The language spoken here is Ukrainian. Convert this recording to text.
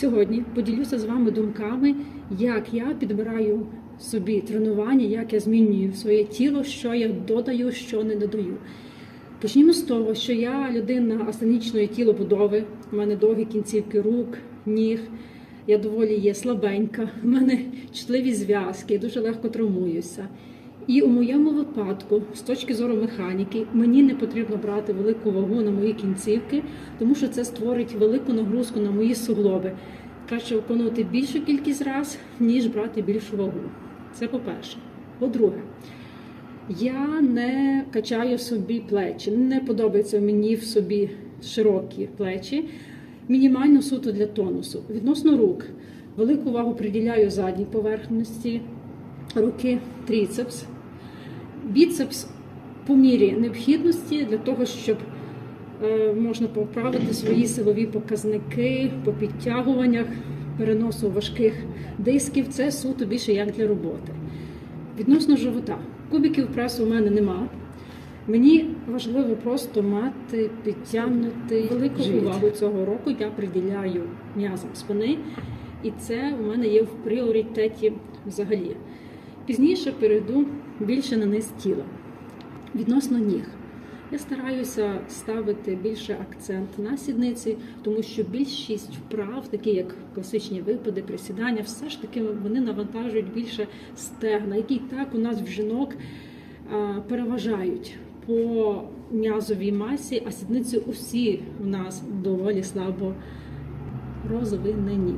Сьогодні поділюся з вами думками, як я підбираю собі тренування, як я змінюю своє тіло, що я додаю, що не додаю. Почнімо з того, що я людина астенічної тілобудови, у мене довгі кінцівки рук, ніг. Я доволі є слабенька, у мене чутливі зв'язки, я дуже легко травмуюся. І у моєму випадку, з точки зору механіки, мені не потрібно брати велику вагу на мої кінцівки, тому що це створить велику нагрузку на мої суглоби. Краще виконувати більшу кількість раз, ніж брати більшу вагу. Це по-перше. По-друге, я не качаю собі плечі. Не подобається мені в собі широкі плечі, мінімально суто для тонусу. Відносно рук, велику увагу приділяю задній поверхності руки, тріцепс, біцепс по мірі необхідності для того, щоб е, можна поправити свої силові показники по підтягуваннях, переносу важких дисків. Це суто більше як для роботи. Відносно живота. Кубиків пресу у мене нема. Мені важливо просто мати підтягнути велику увагу цього року. Я приділяю м'язам спини, і це у мене є в пріоритеті взагалі. Пізніше перейду більше на низ тіла. Відносно ніг. Я стараюся ставити більше акцент на сідниці, тому що більшість вправ, такі як класичні випади, присідання, все ж таки вони навантажують більше стегна, які так у нас в жінок переважають по м'язовій масі, а сідниці усі у нас доволі слабо розвинені.